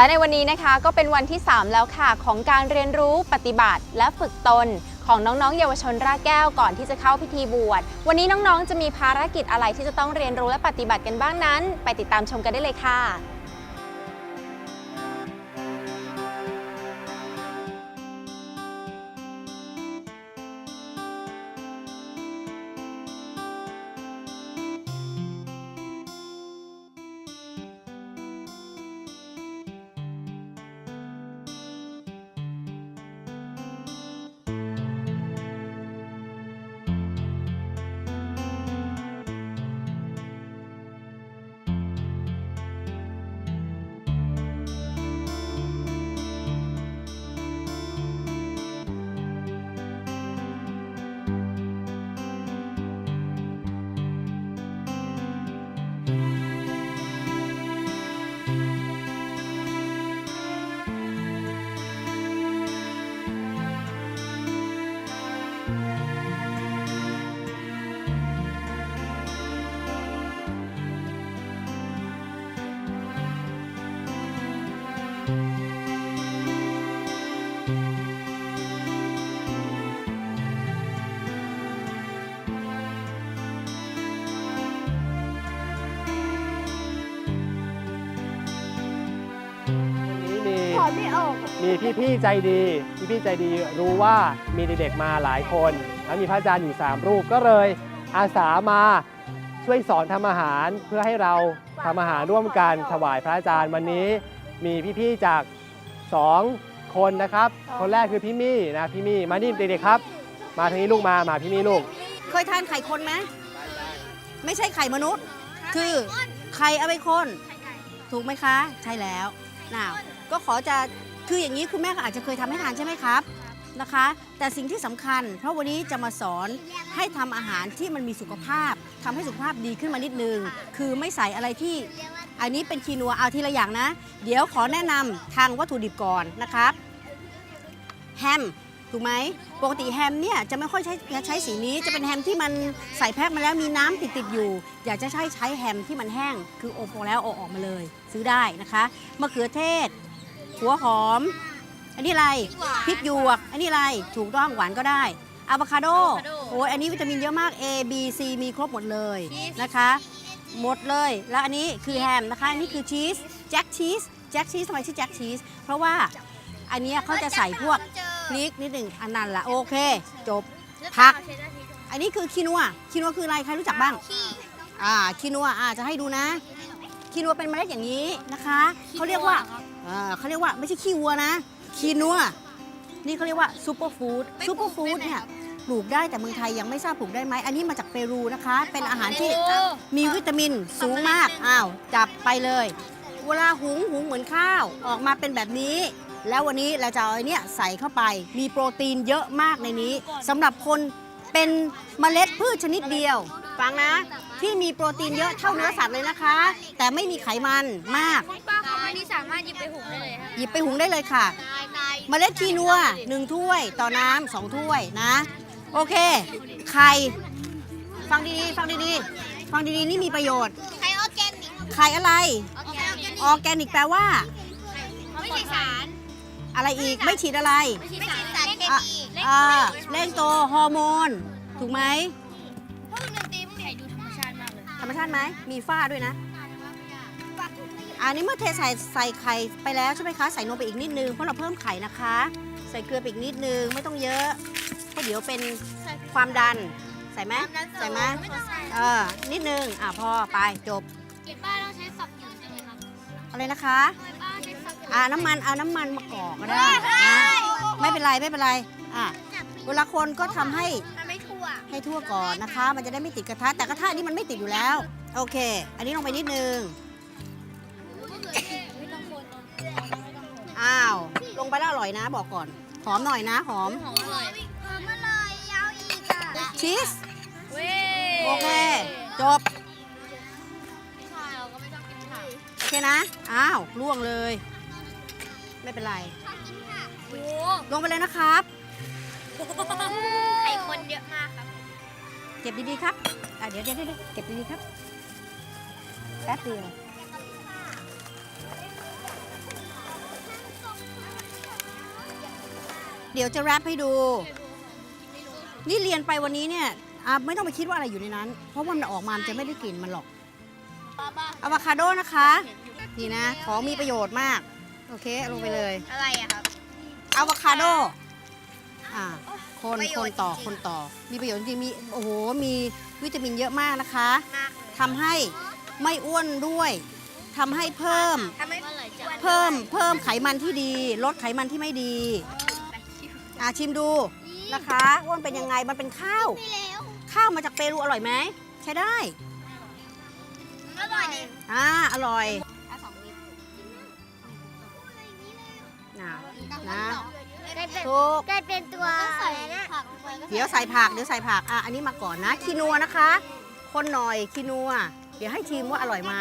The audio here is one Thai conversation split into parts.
และในวันนี้นะคะก็เป็นวันที่ 3 แล้วค่ะ ของการเรียนรู้ปฏิบัติ และฝึกตน ของน้องๆ เยาวชนราแก้วก่อนที่จะเข้าพิธีบวชวันนี้น้องๆ จะมีภารกิจอะไรที่จะต้องเรียนรู้และปฏิบัติกันบ้างนั้น ไปติดตามชมกันได้เลยค่ะ มีพี่ๆใจดี พี่ๆใจดีรู้ว่ามีเด็กๆมาหลายคน แล้วมีพระอาจารย์อยู่ 3 รูปก็เลยอาสามาช่วยสอนทำอาหารเพื่อให้เราทำอาหารร่วมกันถวายพระอาจารย์วันนี้ มีพี่ๆจาก 2 คนนะครับ คนแรกคือพี่มี่นะพี่มี่มานี่เด็กๆครับ มาทางนี้ลูกมามาพี่มี่ลูก เคยทานไข่คนไหมไม่ใช่ไข่มนุษย์ คือไข่เอาไปคนถูกไหมคะ ใช่แล้วน่าวก็ขอจะ คืออย่างนี้คุณแม่ก็อาจจะเคยทำให้ทานใช่ไหมครับนะคะ แต่สิ่งที่สำคัญ เพราะวันนี้จะมาสอนให้ทำอาหารที่มันมีสุขภาพทำให้สุขภาพดีขึ้นมานิดนึง คือไม่ใส่อะไรที่ อันนี้เป็นคีนัวเอาทีละอย่างนะ เดี๋ยวขอแนะนำทางวัตถุดิบก่อนนะครับ แฮม ถูกไหม ปกติแฮมเนี่ยจะไม่ค่อยใช้ใช้สีนี้ จะเป็นแฮมที่มันใส่แพ็คมาแล้วมีน้ำติดติดๆอยู่ อยากจะใช้ใช้แฮมที่มันแห้ง คืออบแล้วเอาออกมาเลย ซื้อได้นะคะ มะเขือเทศ หัวหอม อันนี้อะไรพริกหยวก อันนี้อะไรถูกต้องหวานก็ได้อะโวคาโดโอ้ยอันนี้วิตามินเยอะมาก A B C มีครบหมดเลยนะคะ หมดเลย แล้วอันนี้คือแฮมนะคะอันนี้คือชีสแจ็คชีสแจ็คชีสทำไมชื่อแจ็คชีสเพราะว่าอันเนี้ยเขาจะใส่พวกพริกนิดหนึ่งอันนั้นละโอเค จบผัก อันนี้คือคีนัวคีนัวคืออะไรใครรู้จักบ้างอ่าคีนัวอ่าจะให้ดูนะคีนัวเป็นเมล็ดอย่างนี้นะคะเขาเรียกว่า อ่าเขาเรียกว่าไม่ใช่ขี้วัวนะคีนัวนี่เขาเรียกว่าซูเปอร์ฟู้ดซูเปอร์ฟู้ดเนี่ยปลูกได้แต่เมืองไทยยังไม่ทราบปลูกได้ไหมอันนี้มาจากเปรูนะคะ เป็นอาหารที่มีวิตามินสูงมากอ้าวจับไปเลย เวลาหุงหุงเหมือนข้าว ออกมาเป็นแบบนี้ แล้ววันนี้เราจะเอาไอ้เนี่ยใส่เข้าไป มีโปรตีนเยอะมากในนี้สำหรับคนเป็นเมล็ดพืชชนิดเดียวฟังนะ ที่มีโปรตีนเยอะเท่าเนื้อสัตว์เลยนะคะ แต่ไม่มีไขมันมากป้าข องอันนี้สามารถหยิบไปหุงได้เลยครับหยิบไปหุงได้เลยค่ะเมล็ดคีนัวหนึ่งถ้วยต่อน้ำสองถ้วยนะ โอเค ไข่ ฟังดีๆ ฟังดีๆ ฟังดีๆ นี่มีประโยชน์ไข่ออร์แกนิกไข่อะไร ออร์แกนิกออร์แกนิกแปลว่า ไม่ใช่สารอะไรอีกไม่ฉีดอะไรไม่ใช่สารเคอะมีอ่าเร่งโตฮอร์โมน ถูกไหมพวกดนตรีพวกไข่ดูธรรมชาติมากเลย ธรรมชาติไหมมีฝ้าด้วยนะ อันนี้เมื่อเทใส่ใส่ไข่ไปแล้วใช่ไหมคะ ใส่นมไปอีกนิดนึงเพราะเราเพิ่มไข่นะคะ ใส่เกลือไปอีกนิดนึงไม่ต้องเยอะเพราะเดี๋ยวเป็นความดันใส่ไหมใส่ไหมไม่ต้องใส่ เออนิดนึงอะพอไปจบป้าต้องใช้ฝักหยดใช่ไหมครับอะไรนะคะป้าใช้ฝักหยดอ่าน้ำมันเอาน้ำมันมากอกก็ได้นะไม่เป็นไรไม่เป็นไรอะเวลาคนก็ทำให้มันไม่ทั่วให้ทั่วก่อนนะคะ มันจะได้ไม่ติดกระทะแต่กระทะนี่มันไม่ติดอยู่แล้ว โอเค อันนี้ลงไปนิดนึง อ้าว ลงไปแล้วอร่อยนะบอกก่อน หอมหน่อยนะหอม หอมอร่อยหอมอร่อยยาวอีกอะชีส เว้โอเค จบใช่เราก็ไม่ต้องกินผักโอเคนะ อ้าวล่วงเลย ไม่เป็นไร โอ้ลงไปเลยนะครับ ไข่คนเยอะมากครับเก็บดีๆครับ อะเดี๋ยวเดี๋ยวเดี๋ยวเก็บดีๆครับ แป๊บเดียว เดี๋ยวจะแรปให้ดู นี่เรียนไปวันนี้เนี่ยอะไม่ต้องไปคิดว่าอะไรอยู่ในนั้น เพราะว่ามันออกมามันจะไม่ได้กลิ่นมันหรอกอะวคาโดนะคะนี่นะ ของมีประโยชน์มาก โอเคเอาลงไปเลยอะไรอะครับอะวคาโดอ่าคนประโยคชนน์ต่อจริงๆคนต่อ มีประโยชน์จริงๆมีโอ้โหมีวิตามินเยอะมากนะคะมากทำให้ไม่อ้วนด้วยทำให้เพิ่มทำให้อ้วนเพิ่มเพิ่มไขมันที่ดี ลดไขมันที่ไม่ดี อ่าชิมดูนะคะว่ามันเป็นยังไงมันเป็นข้าว ไม่แล้วข้าวมาจากเปรูอร่อยไหมใช้ได้อร่อยดีอ่าอร่อยอะสองลิตรนะนะได้เป็นถูกได้เป็นตัวอะไรนะผักลงไปก็เดี๋ยวใส่ผักเดี๋ยวใส่ผักอะอันนี้มาก่อนนะคีนัวนะคะ คนหน่อยคีนัว เดี๋ยวให้ชิมว่าอร่อยไหม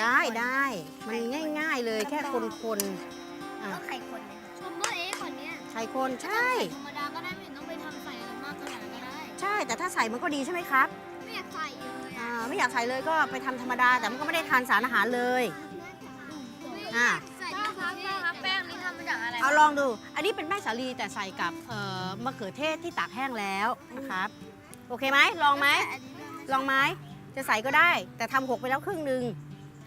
ได้ได้ได้มันง่าย ๆเลยแค่คนๆอะก็ไข่คนเนี่ยชมว่าเอ๊ะคนเนี้ยไข่คนใช่ ธรรมดาก็ได้ไม่เห็นต้องไปทำใส่อะไรมากขนาดนั้นก็ได้ ใช่แต่ถ้าใส่มันก็ดีใช่ไหมครับไม่อยากใส่เลยอ่าไม่อยากใส่เลยก็ไปทำธรรมดาแต่มันก็ไม่ได้ทานสารอาหารเลยอ่าใส่ครับครับแป้งนี้ทำมาจากอะไรเอาลองดู อันนี้เป็นแป้งสาลีแต่ใส่กับเอ่อมะเขือเทศที่ตากแห้งแล้วนะครับโอเคไหมลองไหม ลองไหมจะใส่ก็ได้ แต่ทำหกไปแล้วครึ่งหนึ่ง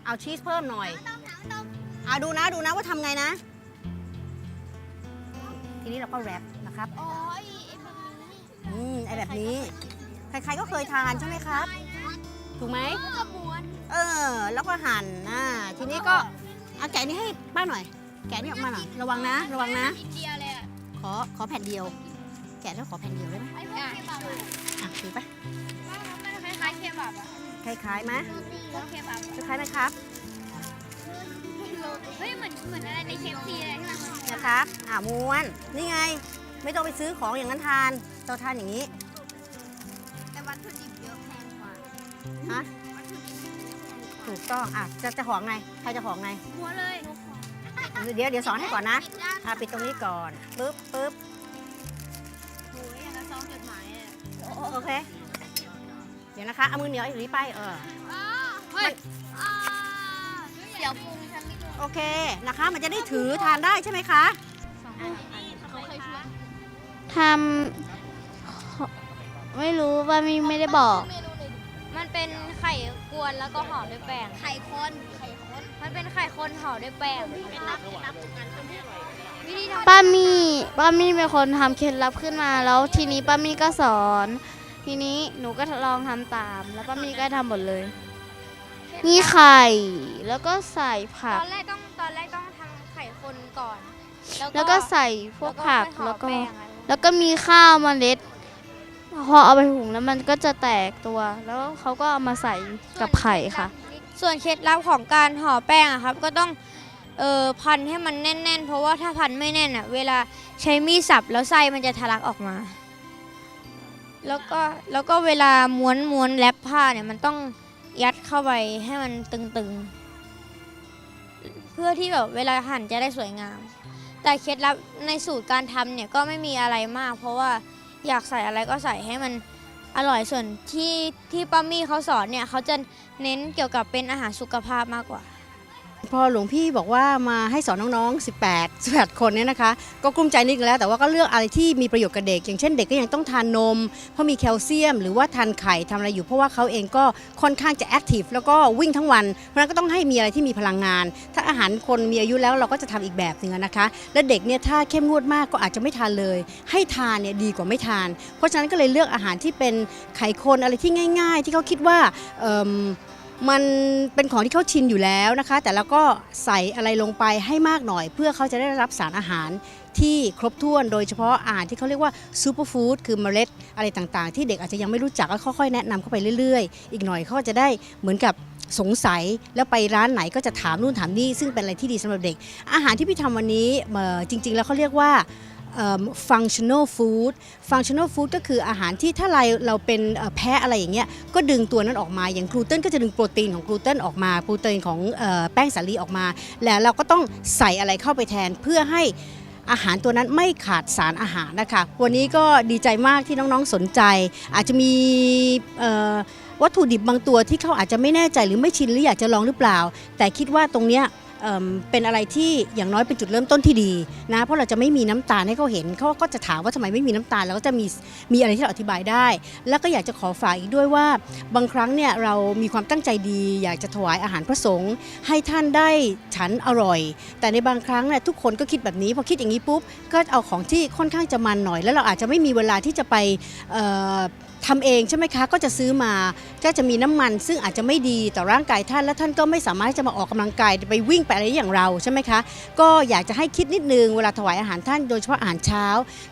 เอาชีสเพิ่มหน่อย เอาดูนะดูนะว่าทำไงนะ ทีนี้เราก็แรปนะครับอ๋อไอ้ไอ้แบบนี้อืมไอแบบนี้ ใครๆก็เคยทานใช่ไหมครับ ถูกไหมแล้วก็ม้วนเออ แล้วก็หั่นอ่าทีนี้ก็เอาแกะนี้ให้ป้าหน่อย แกะนี่ออกมาหน่อย ระวังนะ ระวังนะอินเดียเลยอะขอ ขอแผ่นเดียว แกะแล้วขอแผ่นเดียวได้ไหมไอ้พวกเคบับอะอะถือไปมันคล้ายๆเคบับอะ คล้ายๆไหมพวกเคบับคล้ายๆไหมครับเฮ้ยเหมือนเหมือนอะไรในเคฟซีเลยใช่ไหมนะครับอ่าม้วน นี่ไง ไม่ต้องไปซื้อของอย่างนั้นทาน เราทานอย่างนี้ แต่วัตถุดิบเยอะแพงกว่า ฮะ ถูกต้อง อะ จะจะห่อไง ใครจะห่อไงหัวเลย เดี๋ยวเดี๋ยวสอนให้ก่อนนะปิดด้านอะปิดตรงนี้ก่อน ปึ๊บปึ๊บโอ้ยอย่างกับซองจดหมายเลยโอเค เดี๋ยวนะคะ เอามือเหนียวอย่างนี้ไปเออ เฮ้ยอ่าเดี๋ยวปรุงฉันไม่รู้โอเคนะคะ มันจะได้ถือทานได้ใช่ไหมคะ เขาเคยช่วยทำไม่รู้ว่ามีไม่ได้บอก เมนูหนึ่งมันเป็นไข่กวนแล้วก็ห่อด้วยแป้ง ไข่คนไข่คนมันเป็นไข่คนห่อด้วยแป้งเป็นรับเป็นรับการทำให้อร่อยวิธีทำป้ามี่ป้ามี่เป็นคนทำเคล็ดลับขึ้นมาแล้วทีนี้ป้ามี่ก็สอน ทีนี้หนูก็ลองทำตาม แล้วป้ามี่ก็ทำหมดเลย มีไข่ แล้วก็ใส่ผัตกอนแรกต้องตอนแรกต้องทำไข่คนก่อน แล้วก็ใส่พวกผักค่อยห่อแล้วก็ป้งอะไรแล้วก็มีข้าวเมล็ด พอเอาไปหุงแล้วมันก็จะแตกตัว แล้วเขาก็เอามาใส่กับไข่ค่ะ ส่วนเคล็ดลับของการห่อแป้งอะครับ ก็ต้องเอ่อพันให้มันแน่น ๆ เพราะว่าถ้าพันไม่แน่นอะเวลาใช้มีดสับแล้วไส้มันจะทะลักออกมา แล้วก็แล้วก็เวลาม้วนม้วนแรปผ้าเนี่ยมันต้องยัดเข้าไปให้มันตึงๆ เพื่อที่แบบเวลาหั่นจะได้สวยงาม แต่เคล็ดลับในสูตรการทำเนี่ยก็ไม่มีอะไรมาก เพราะว่าอยากใส่อะไรก็ใส่ให้มันอร่อยส่วนที่ที่ป้ามี่เขาสอนเนี่ยเขาจะเน้นเกี่ยวกับเป็นอาหารสุขภาพมากกว่า พอหลวงพี่บอกว่ามาให้สอนน้องๆ 18 18 คนเนี่ยนะคะ ก็กลุ้มใจนิดนึงแล้ว แต่ว่าก็เลือกอะไรที่มีประโยชน์กับเด็ก อย่างเช่นเด็กก็ยังต้องทานนม เพราะมีแคลเซียม หรือว่าทานไข่ทำอะไรอยู่ เพราะว่าเขาเองก็ค่อนข้างจะแอคทีฟแล้วก็วิ่งทั้งวัน เพราะฉะนั้นก็ต้องให้มีอะไรที่มีพลังงาน ถ้าอาหารคนมีอายุแล้วเราก็จะทำอีกแบบหนึ่งนะคะ และเด็กเนี่ยถ้าเข้มงวดมากก็อาจจะไม่ทานเลย ให้ทานเนี่ยดีกว่าไม่ทาน เพราะฉะนั้นก็เลยเลือกอาหารที่เป็นไขคนอะไรที่ง่าย ๆ ที่เขาคิดว่าเอิ่ม มันเป็นของที่เขาชินอยู่แล้วนะคะ แต่เราก็ใส่อะไรลงไปให้มากหน่อย เพื่อเขาจะได้รับสารอาหารที่ครบถ้วนโดยเฉพาะอาหารที่เขาเรียกว่าซูเปอร์ฟู้ดคือเมล็ดอะไรต่างๆ ที่เด็กอาจจะยังไม่รู้จักก็ค่อยๆแนะนำเข้าไปเรื่อยๆ อีกหน่อยเขาจะได้เหมือนกับสงสัยแล้วไปร้านไหนก็จะถามนู่นถามนี่ซึ่งเป็นอะไรที่ดีสำหรับเด็ก อาหารที่พี่ทำวันนี้จริง ๆ แล้วเขาเรียกว่า เอิ่ม functional food functional food ก็คืออาหารที่ถ้าเราเราเป็นแพ้อะไรอย่างเงี้ยก็ดึงตัวนั้นออกมาอย่างกลูเตนก็จะดึงโปรตีนของกลูเตนออกมาโปรตีนของอแป้งสาลีออกมา แล้วเราก็ต้องใส่อะไรเข้าไปแทนเพื่อให้อาหารตัวนั้นไม่ขาดสารอาหารนะคะ วันนี้ก็ดีใจมากที่น้องๆสนใจ อาจจะมีวัตถุดิบบางตัวที่เขาอาจจะไม่แน่ใจหรือไม่ชินหรืออยากจะลองหรือเปล่า แต่คิดว่าตรงเนี้ย เเป็นอะไรที่อย่างน้อยเป็นจุดเริ่มต้นที่ดีนะเพราะเราจะไม่มีน้ำตาลให้เขาเห็นเขาก็จะถามว่าทำไมไม่มีน้ำตาลแล้วก็จะมีมีอะไรที่เราอธิบายได้ แล้วก็อยากจะขอฝากอีกด้วยว่า บางครั้งเนี่ยเรามีความตั้งใจดี อยากจะถวายอาหารพระสงฆ์ให้ท่านได้ฉันอร่อย แต่ในบางครั้งเนี่ยทุกคนก็คิดแบบนี้พอคิดอย่างนี้ปุ๊บก็เอาของที่ค่อนข้างจะมันหน่อย แล้วเราอาจจะไม่มีเวลาที่จะไปเทำเองใช่ไหมคะก็จะซื้อมาก็จะมีน้ำมัน ซึ่งอาจจะไม่ดีต่อร่างกายท่านและท่านก็ไม่สามารถจะมาออกกำลังกายไปวิ่งไปอะไรอย่างเราใช่ไหมคะก็อยากจะให้คิดนิดนึงเวลาถวายอาหารท่านโดยเฉพาะอาหารเช้า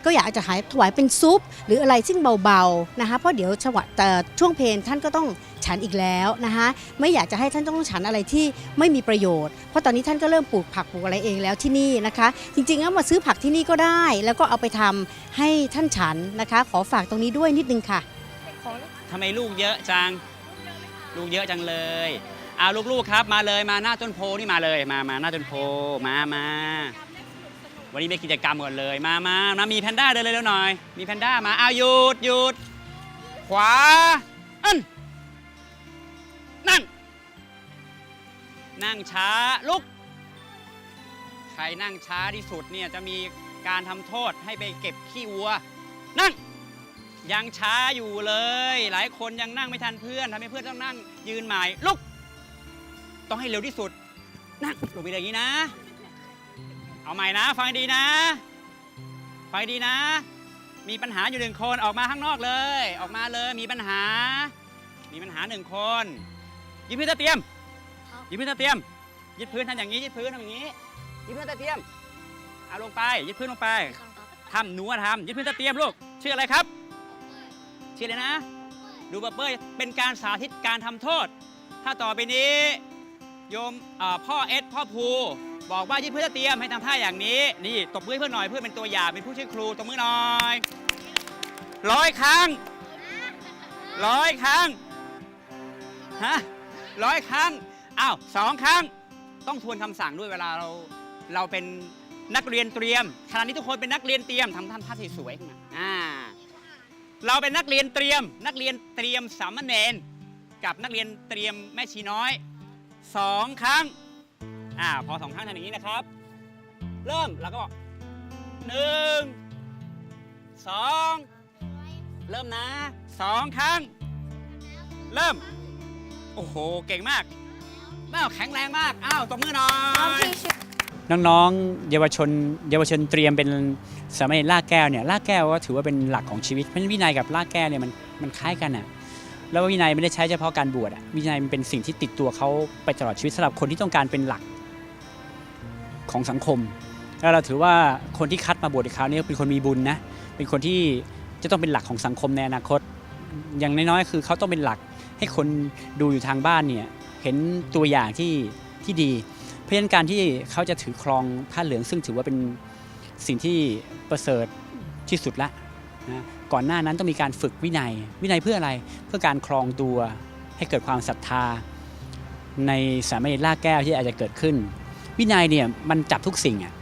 ก็อยากจะหายถวายเป็นซุป หรืออะไรซึ่งเบาๆนะคะเพราะเดี๋ยวฉวะแต่ช่วงเพลนท่านก็ต้องฉันอีกแล้วนะคะไม่อยากจะให้ท่านต้องฉันอะไรที่ไม่มีประโยชน์ เพราะตอนนี้ท่านก็เริ่มปลูกผักปลูกอะไรเองแล้วที่นี่นะคะ จริงๆแล้วมาซื้อผักที่นี่ก็ได้ แล้วก็เอาไปทำให้ท่านฉันนะคะ ขอฝากตรงนี้ด้วยนิดนึงค่ะ ทำไมลูกเยอะจัง ลูกเยอะจังเลยเอาลูกๆครับ มาเลยมาหน้าต้นโพนี่มาเลยมามาหน้าต้นโพมามาวันนี้มีกิจกรรมก่อนเลยมามานะมีแพนด้าเดินเลยเร็วหน่อย มีแพนด้ามาเอาหยุดหยุดขวาอันนั่ง นั่งช้าลุก ใครนั่งช้าที่สุดเนี่ยจะมีการทำโทษให้ไปเก็บขี้วัว นั่ง ยังช้าอยู่เลย หลายคนยังนั่งไม่ทันเพื่อนทำให้เพื่อนต้องนั่ง ยืนใหม่ลุก ต้องให้เร็วที่สุด นั่งลงไปอย่างนี้นะ เอาใหม่นะ ฟังดีนะ ฟังดีนะ มีปัญหาอยู่หนึ่งคนออกมาข้างนอกเลย ออกมาเลยมีปัญหา มีปัญหาหนึ่งคนยืดพื้นตะเตรียมยืดพื้นตะเตรียมยืดพื้นทำอย่างนี้ยืดพื้นทำอย่างนี้ยืดพื้นตะเตรียมเอาลงไปยืดพื้นลงไปทำหนูทำยืดพื้นตะเตรียมลูกชื่ออะไรครับ ชื่ออะไรนะ ดูบับเบิ้ลเป็นการสาธิตการทำโทษ ถ้าต่อไปนี้โยมพ่อเอสพ่อภูบอกว่ายืดเพื่อเตรียมให้ทำท่าอย่างนี้ นี่ตบมือเพื่อนหน่อยเพื่อเป็นตัวอย่างเป็นผู้ช่วยครูตบมือหน่อยร้อยครั้งร้อยครั้งฮะร้อยครั้งอ้าวสองครั้ง ต้องทวนคำสั่งด้วยเวลาเราเราเป็นนักเรียนเตรียมขณะนี้ทุกคนเป็นนักเรียนเตรียมทำท่านท่าสวยๆขึ้นมาอ่า เราเป็นนักเรียนเตรียม นักเรียนเตรียมสามเณรกับนักเรียนเตรียมแม่ชีน้อยสองครั้งอ่าพอสองครั้งทำอย่างนี้นะครับ เริ่มแล้วก็บอกหนึ่งสองเริ่มนะสองครั้ง เริ่ม โอ้โห เก่งมากแม่แข็งแรงมาก อ้าวตบมือหน่อย น้องๆ เยาวชน เยาวชนเตรียมเป็นสามเณรลากแก้วเนี่ยลากแก้วก็ถือว่าเป็นหลักของชีวิตเพราะฉะนั้นวินัยกับลากแก้วเนี่ยมันมันคล้ายกันอะแล้ววินัยไม่ได้ใช้เฉพาะการบวชอะวินัยมันเป็นสิ่งที่ติดตัวเขาไปตลอดชีวิตสำหรับคนที่ต้องการเป็นหลักของสังคม แล้วเราถือว่าคนที่คัดมาบวชในคราวนี้เป็นคนมีบุญนะเป็นคนที่จะต้องเป็นหลักของสังคมในอนาคต อย่างน้อยๆคือเขาต้องเป็นหลักให้คนดูอยู่ทางบ้านเนี่ยเห็นตัวอย่างที่ที่ดี ราะฉะนั้นการที่เขาจะถือครองผ้าเหลืองซึ่งถือว่าเป็นสิ่งที่ประเสริฐที่สุดละนะก่อนหน้านั้นต้องมีการฝึกวินัย วินัยเพื่ออะไรเพื่อการครองตัวให้เกิดความศรัทธา ในสามเณรลาแก้วที่อาจจะเกิดขึ้น วินัยเนี่ยมันจับทุกสิ่งอะ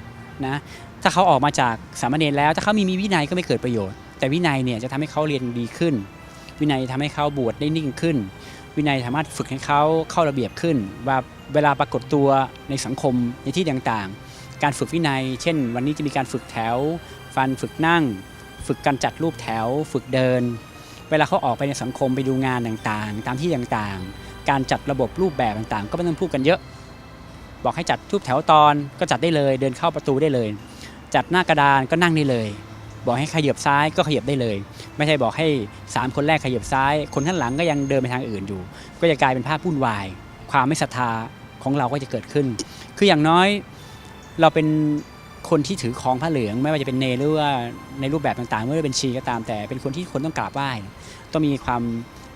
นะถ้าเขาออกมาจากสามเณรแล้วถ้าเขามีมีวินัยก็ไม่เกิดประโยชน์ แต่วินัยเนี่ยจะทำให้เขาเรียนดีขึ้น วินัยทำให้เขาบวชได้นิ่งขึ้น วินัยสามารถฝึกให้เขาเข้าระเบียบขึ้น ว่าเวลาปรากฏตัวในสังคมในที่ต่างๆ การฝึกวินัย เช่น วันนี้จะมีการฝึกแถว ฟันฝึกนั่ง ฝึกการจัดรูปแถว ฝึกเดิน เวลาเขาออกไปในสังคมไปดูงานต่างๆ ตามที่ต่างๆ การจัดระบบรูปแบบต่างๆ ก็ไม่ต้องพูดกันเยอะ บอกให้จัดรูปแถวตอนก็จัดได้เลย เดินเข้าประตูได้เลย จัดหน้ากระดานก็นั่งได้เลย บอกให้ขยับซ้ายก็ขยับได้เลย ไม่ใช่บอกให้ 3 คนแรกขยับซ้าย คนข้างหลังก็ยังเดินไปทางอื่นอยู่ ก็จะกลายเป็นภาพวุ่นวาย ความไม่ศรัทธาของเราก็จะเกิดขึ้น คืออย่างน้อยเราเป็นคนที่ถือของผ้าเหลือง ไม่ว่าจะเป็นเนหรือว่าในรูปแบบต่างๆไม่ว่าจะเป็นชีก็ตามแต่ เป็นคนที่คนต้องกราบไหว้ต้องมีความ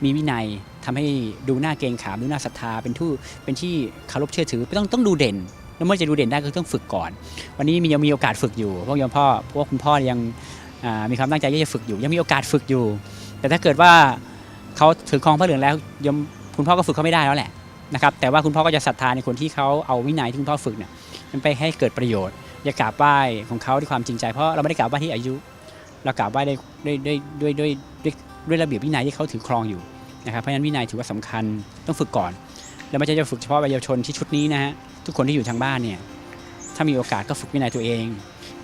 มีวินัยทำให้ดูหน้าเกรงขามดูหน้าศรัทธาเป็นทูเป็นที่เคารพเชื่อถือต้องต้องดูเด่น แล้วเมื่อจะดูเด่นได้ก็ต้องฝึกก่อน วันนี้มียังมีโอกาสฝึกอยู่เพราะยมพ่อเพราะว่าคุณพ่อยัง มีความตั้งใจที่จะฝึกอยู่ ยังมีโอกาสฝึกอยู่ แต่ถ้าเกิดว่าเขาถือครองพระเหลืองแล้วยมคุณพ่อก็ฝึกเขาไม่ได้แล้วแหละนะครับแต่ว่าคุณพ่อก็จะศรัทธาในคนที่เขาเอาวินัยที่คุณพ่อฝึกเนี่ยมันไปให้เกิดประโยชน์อย่ากราบไหว้ของเขาด้วยความจริงใจเพราะเราไม่ได้กราบไหว้ที่อายุ เรากราบไหว้ด้วยด้วยด้วยด้วยด้วยด้วยด้วยระเบียบวินัยที่เขาถือครองอยู่นะครับเพราะฉะนั้นวินัยถือว่าสำคัญต้องฝึกก่อน แล้วไม่ใช่จะฝึกเฉพาะเยาวชนที่ชุดนี้นะฮะทุกคนที่อยู่ทางบ้านเนี่ยถ้ามีโอกาสก็ฝึกวินัยตัวเอง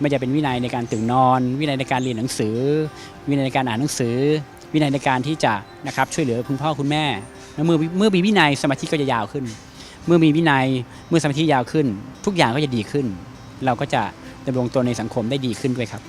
ไม่จะเป็นวินัยในการตื่นนอน วินัยในการเรียนหนังสือ วินัยในการอ่านหนังสือ วินัยในการที่จะนะครับช่วยเหลือคุณพ่อคุณแม่แล้วเมื่อเมื่อมีวินัยสมาธิก็จะยาวขึ้น เมื่อมีวินัยเมื่อสมาธิยาวขึ้น ทุกอย่างก็จะดีขึ้น เราก็จะดำรงตัวในสังคมได้ดีขึ้นด้วยครับ